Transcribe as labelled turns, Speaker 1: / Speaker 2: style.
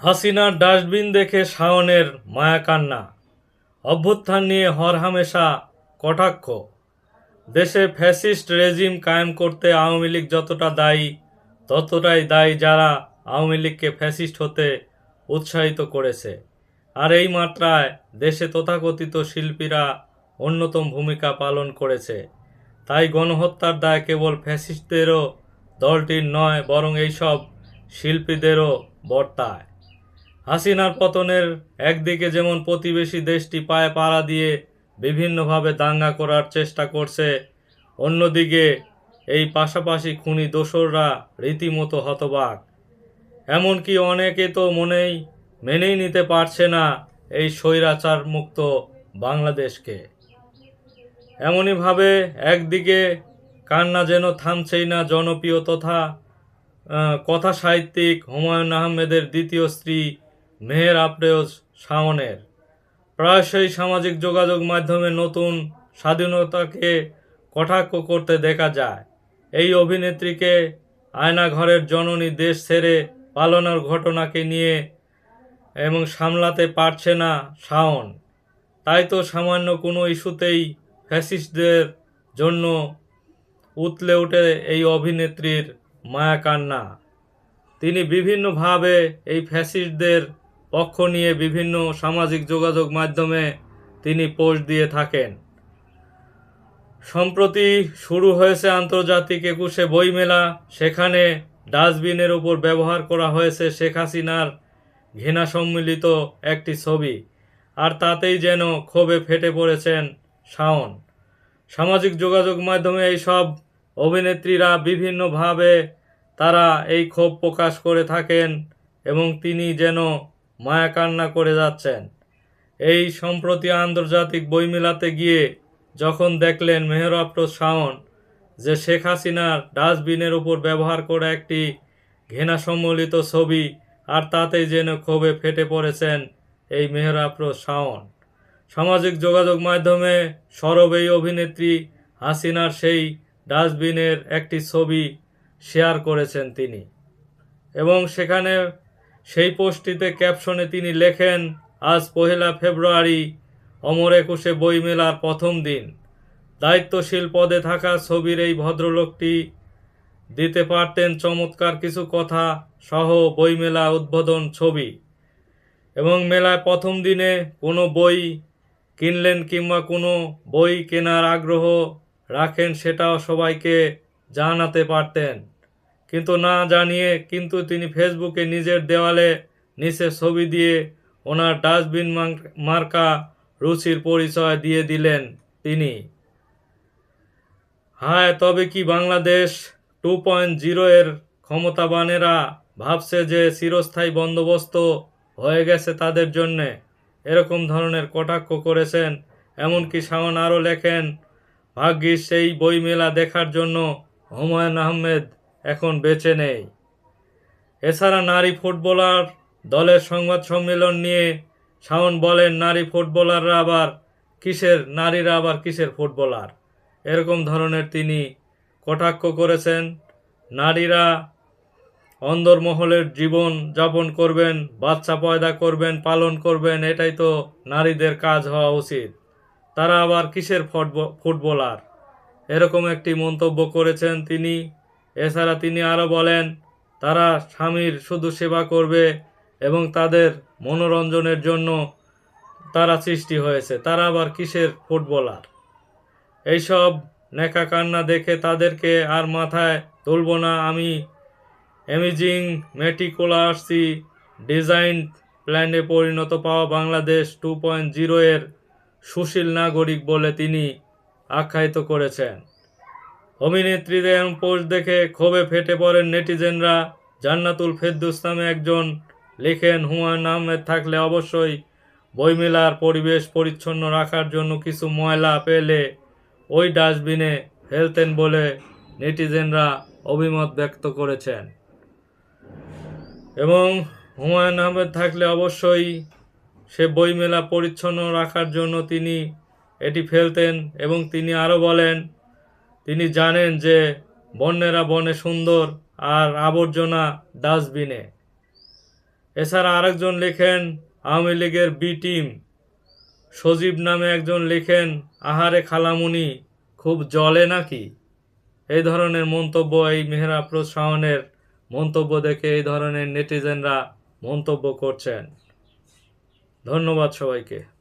Speaker 1: হাসিনার ডাস্টবিন দেখে শাওনের মায়া কান্না অভ্যুত্থান নিয়ে হরহামেশা কটাক্ষ। দেশে ফ্যাসিস্ট রেজিম কায়েম করতে আওয়ামী লীগ যতটা দায়ী, ততটাই দায়ী যারা আওয়ামী লীগকে ফ্যাসিস্ট হতে উৎসাহিত করেছে। আর এই মাত্রায় দেশে তথাকথিত শিল্পীরা অন্যতম ভূমিকা পালন করেছে। তাই গণহত্যার দায় কেবল ফ্যাসিস্টদেরও, দলটির নয়, বরং এইসব শিল্পীদেরও বর্তায়। হাসিনার পতনের একদিকে যেমন প্রতিবেশী দেশটি পায়ে পাড়া দিয়ে বিভিন্নভাবে দাঙ্গা করার চেষ্টা করছে, অন্যদিকে এই পাশাপাশি খুনি দোসররা রীতিমতো হতবাক। এমনকি অনেকে তো মনেই মেনেই নিতে পারছে না এই স্বৈরাচার মুক্ত বাংলাদেশকে। এমনইভাবে একদিকে কান্না যেন থামছেই না জনপ্রিয় তথা কথা সাহিত্যিক হুমায়ুন আহমেদের দ্বিতীয় স্ত্রী মেহের আফরেজ শাওনের। প্রায়শই সামাজিক যোগাযোগ মাধ্যমে নতুন স্বাধীনতাকে কটাক্ষ করতে দেখা যায়। এই অভিনেত্রীকে আয়নাঘরের জননী দেশ ছেড়ে পালানোর ঘটনাকে নিয়ে এবং সামলাতে পারছে না শাওন। তাই তো সামান্য কোনো ইস্যুতেই ফ্যাসিস্টদের জন্য উতলে ওঠে এই অভিনেত্রীর মায়াকান্না। তিনি বিভিন্নভাবে এই ফ্যাসিস্টদের পক্ষ নিয়ে বিভিন্ন সামাজিক যোগাযোগ মাধ্যমে তিনি পোস্ট দিয়ে থাকেন। সম্প্রতি শুরু হয়েছে আন্তর্জাতিক একুশে বইমেলা। সেখানে ডাস্টবিনের উপর ব্যবহার করা হয়েছে শেখ হাসিনার ঘৃণা সম্মিলিত একটি ছবি। আর তাতেই যেন ক্ষোভে ফেটে পড়েছেন শাওন। সামাজিক যোগাযোগ মাধ্যমে এইসব অভিনেত্রীরা বিভিন্নভাবে তারা এই ক্ষোভ প্রকাশ করে থাকেন এবং তিনি যেন মায়া কান্না করে যাচ্ছেন। এই সম্প্রতি আন্তর্জাতিক বই মেলাতে গিয়ে যখন দেখলেন মেহর আফরোজ শাওন যে শেখ হাসিনার ডাস্টবিনের উপর ব্যবহার করা একটি ঘৃণা সম্মিলিত ছবি আর তাতেই যেন ক্ষোভে ফেটে পড়েছেন এই মেহর আফরোজ শাওন। সামাজিক যোগাযোগ মাধ্যমে সরব এই অভিনেত্রী হাসিনার সেই ডাস্টবিনের একটি ছবি শেয়ার করেছেন তিনি। এবং সেখানে সেই পোস্টটিতে ক্যাপশনে তিনি লেখেন, আজ পহেলা ফেব্রুয়ারি, অমর একুশে বইমেলার প্রথম দিন। দায়িত্বশীল পদে থাকা ছবির এই ভদ্রলোকটি দিতে পারতেন চমৎকার কিছু কথা সহ বইমেলা উদ্বোধন ছবি। এবং মেলায় প্রথম দিনে কোনো বই কিনলেন কিংবা কোনো বই কেনার আগ্রহ রাখেন সেটাও সবাইকে জানাতে পারতেন। কিন্তু না জানিয়ে কিন্তু তিনি ফেসবুকে নিজের দেওয়ালে নিচে ছবি দিয়ে ওনার ডাস্টবিন মার- মার্কা রুচির পরিচয় দিয়ে দিলেন তিনি। হায়, তবে কি বাংলাদেশ টু পয়েন্ট জিরো এর ক্ষমতাবানেরা ভাবছে যে চিরস্থায়ী বন্দোবস্ত হয়ে গেছে তাদের জন্যে? এরকম ধরনের কটাক্ষ করেছেন, এমনকি শাওন আরও লেখেন, ভাগ্যিস সেই বইমেলা দেখার জন্য হুমায়ুন আহমেদ এখন বেঁচে নেই। এছাড়া নারী ফুটবলার দলের সংবাদ সম্মেলন নিয়ে শাওন বলেন, নারী ফুটবলাররা আবার কিসের, নারীরা আবার কিসের ফুটবলার? এরকম ধরনের তিনি কটাক্ষ করেছেন। নারীরা অন্দরমহলের জীবন যাপন করবেন, বাচ্চা পয়দা করবেন, পালন করবেন, এটাই তো নারীদের কাজ হওয়া উচিত। তারা আবার কিসের ফুটব- ফুটবলার? এরকম একটি মন্তব্য করেছেন তিনি। এছাড়া তিনি আরও বলেন, তারা স্বামীর শুধু সেবা করবে এবং তাদের মনোরঞ্জনের জন্য তারা সৃষ্টি হয়েছে। তারা আবার কিসের ফুটবলার? এইসব নেকা কান্না দেখে তাদেরকে আর মাথায় তুলব না। আমি অ্যামেজিং মেটিকুলাসি ডিজাইন প্ল্যানে পরিণত পাওয়া বাংলাদেশ টু পয়েন্ট জিরো এর সুশীল নাগরিক বলে তিনি আখ্যায়িত করেছেন। অভিনেত্রীদের পোস্ট দেখে ক্ষোভে ফেটে পড়েন নেটিজেনরা। জান্নাতুল ফেরদৌস নামে একজন লেখেন, হুমায়ুন আহমেদ থাকলে অবশ্যই বইমেলার পরিবেশ পরিচ্ছন্ন রাখার জন্য কিছু ময়লা পেলে ওই ডাস্টবিনে ফেলতেন বলে নেটিজেনরা অভিমত ব্যক্ত করেছেন। এবং হুমায়ুন আহমেদ থাকলে অবশ্যই সে বইমেলা পরিচ্ছন্ন রাখার জন্য তিনি এটি ফেলতেন এবং তিনি আরও বলেন তিনি জানেন যে বন্যেরা বনে সুন্দর আর আবর্জনা ডাস্টবিনে। এছাড়া আরেকজন লেখেন আওয়ামী লীগের বি টিম। সজীব নামে একজন লেখেন, আহারে খালামুনি, খুব জলে নাকি? এই ধরনের মন্তব্য এই মেহরাপ্রোজ শাওনের মন্তব্য দেখে এই ধরনের নেটিজেনরা মন্তব্য করছেন। ধন্যবাদ সবাইকে।